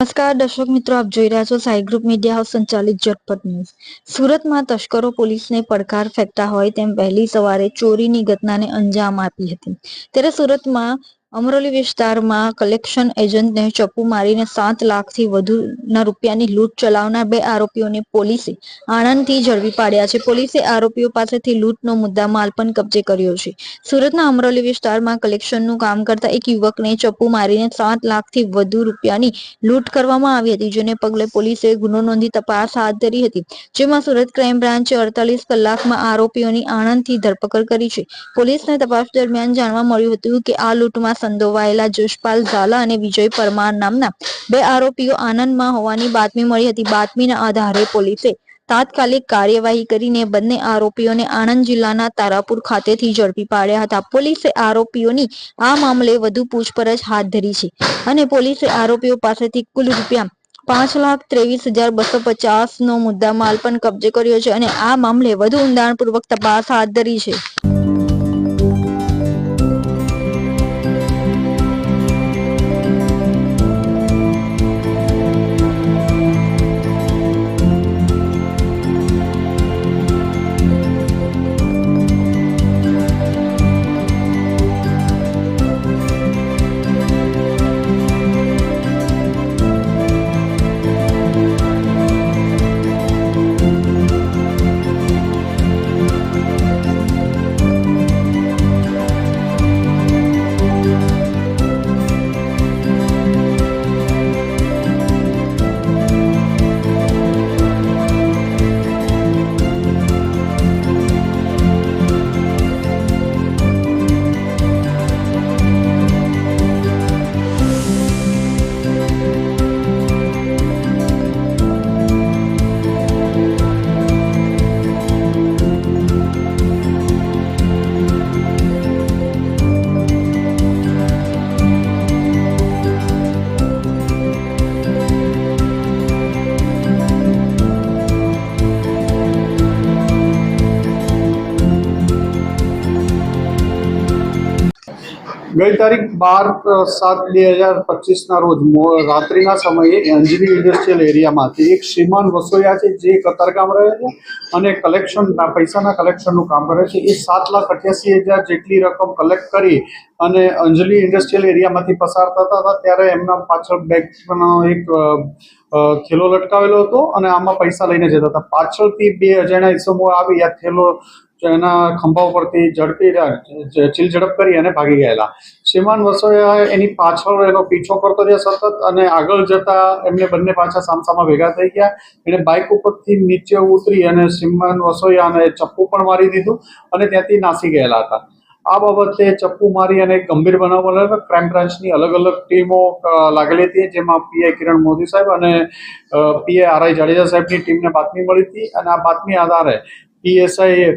નમસ્કાર દર્શક મિત્રો, આપ જોઈ રહ્યા છો સાઈ ગ્રુપ મીડિયા હાઉસ સંચાલિત ઝટપટ ન્યૂઝ. સુરતમાં તસ્કરો પોલીસને પડકાર ફેંકતા હોય તેમ વહેલી સવારે ચોરીની ઘટનાને અંજામ આપી હતી. ત્યારે સુરતમાં અમરોલી વિસ્તારમાં કલેક્શન એજન્ટને ચપ્પુ મારીને સાત લાખથી વધુના રૂપિયાની લૂંટ ચલાવનાર બે આરોપીઓને પોલીસે આણંદથી ઝડપી પાડ્યા છે. પોલીસે આરોપીઓ પાસેથી લૂંટનો મુદ્દા માલ પણ કબજે કર્યો છે. સુરતના અમરોલી વિસ્તારમાં કલેક્શનનું કામ કરતા એક યુવકને ચપ્પુ મારીને સાત લાખથી વધુ રૂપિયાની લૂંટ કરવામાં આવી હતી, જેને પગલે પોલીસે ગુનો નોંધી તપાસ હાથ ધરી હતી. જેમાં સુરત ક્રાઇમ બ્રાન્ચે અડતાલીસ કલાકમાં આરોપીઓની આણંદથી ધરપકડ કરી છે. પોલીસને તપાસ દરમિયાન જાણવા મળ્યું હતું કે આ લૂંટમાં સંડોવાયેલા જશપાલ ઝાલા અને વિજય પરમાર નામના બે આરોપીઓ આનંદમાં હોવાની બાતમી મળી હતી. બાતમીના આધારે પોલીસે તાત્કાલિક કાર્યવાહી કરીને બંને આરોપીઓને આણંદ જિલ્લાના તારાપુર ખાતેથી ઝડપી પાડ્યા હતા. પોલીસે આરોપીઓની આ મામલે વધુ પૂછપરછ હાથ ધરી છે અને પોલીસે આરોપીઓ પાસેથી કુલ રૂપિયા પાંચ લાખ ત્રેવીસ હજાર બસો પચાસ નો મુદ્દા માલ પણ કબજે કર્યો છે અને આ મામલે વધુ ઊંડાણપૂર્વક તપાસ હાથ ધરી છે. ગઈ તારીખ બાર સાત બે હજાર પચીસના રોજ રાત્રિના સમયે અંજલી ઇન્ડસ્ટ્રીયલ એરિયામાંથી એક શ્રીમાન વસોયા છે, જે કતારગામ રહે છે અને કલેક્શન પૈસાના કલેક્શનનું કામ કરે છે. એ સાત લાખ અઠ્યાસી હજાર જેટલી રકમ કલેક્ટ કરી અને અંજલી ઇન્ડસ્ટ્રીયલ એરિયામાંથી પસાર થતા હતા. ત્યારે એમના પાછળ બેગનો એક થેલો લટકાવેલો હતો અને આમાં પૈસા લઈને જતા હતા. પાછળથી બે અજાણ્યા ઈસમો આવી, આ થેલો એના ખંભા ઉપરથી ઝડપી જ- ચીલ ઝડપ કરી અને ભાગી ગયેલા. શ્રીમાન વસોયા એની પાછળ એનો પીછો કરતો રહ્યો સતત અને આગળ જતા એમને બંને પાછા સામસામા ભેગા થઈ ગયા. એને બાઇક ઉપરથી નીચે ઉતરી અને શ્રીમાન વસોયાને ચપ્પુ પણ મારી દીધું અને ત્યાંથી નાસી ગયેલા હતા. આ બાબતે ચપ્પુ મારી અને ગંભીર બનાવ ક્રાઇમ બ્રાન્ચની અલગ અલગ ટીમો લાગેલી હતી, જેમાં પીઆઈ કિરણ મોદી સાહેબ અને પીઆઈ આરઆઈ જાડેજા સાહેબની ટીમને બાતમી મળી હતી અને આ બાતમી આધારે પીએસઆઈ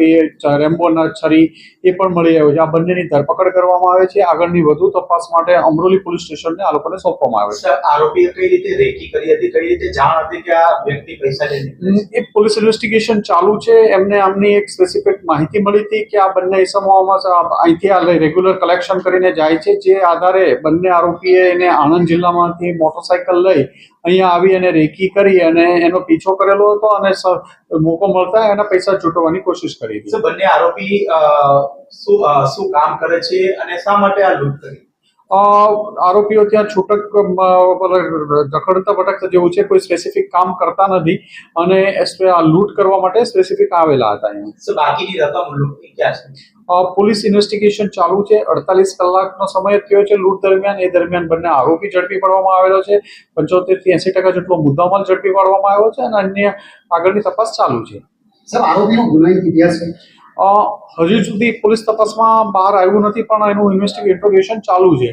એ રેમ્બોના છરી એ પણ મળી આવ્યો છે. આ બંનેની ધરપકડ કરવામાં આવે છે. આગળની વધુ તપાસ માટે અમરોલી પોલીસ સ્ટેશનને આ લોકોને સોંપવામાં આવે છે. આરોપીએ કઈ રીતે રેકી કરી હતી? કઈ રીતે જાણ હતી કે આ વ્યક્તિ પૈસા લઈને એ પોલીસ ઇન્વેસ્ટિગેશન ચાલુ છે. એમને આમની એક સ્પેસિફિક માહિતી મળી હતી કે આ બંને ઇસમોમાં અહીંથી આ રેગ્યુલર કલેક્શન કરીને જાય છે. જે આધારે બંને આરોપીએ એને આણંદ જિલ્લામાંથી મોટરસાયકલ લઈ અહીંયા આવી અને રેકી કરી અને એનો પીછો કરેલો હતો અને મોકો મળતા એના પૈસા ચૂંટવાની કોશિશ કરી. હતી સર બંને આરોપી શું શું કામ કરે છે અને શા માટે આ લૂંટ કરી? આરોપીઓ ત્યાં છૂટક રખડતા ભટકતા જેવું છે કોઈ સ્પેસિફિક કામ કરતા નથી અને આ લૂંટ કરવા માટે સ્પેસિફિક આવેલા હતા અહીંયા. બાકીની રકમ લૂંટની ક્યાં છે? પોલીસ ઇન્વેસ્ટિગેશન ચાલુ છે અડતાલીસ કલાકનો સમય થયો છે લૂંટ દરમિયાન એ દરમિયાન બંને આરોપી ઝડપી પાડવામાં આવેલો છે પંચોતેરથી એસી ટકા જેટલો મુદ્દામાલ ઝડપી પાડવામાં આવ્યો છે અને અન્ય આગળની તપાસ ચાલુ છે. સર આરોપીનો ગુનાહિત ઇતિહાસ છે. હજુ સુધી પોલીસ તપાસમાં બહાર આવ્યું નથી પણ એનું ઇન્વેસ્ટિગેશન ચાલુ છે.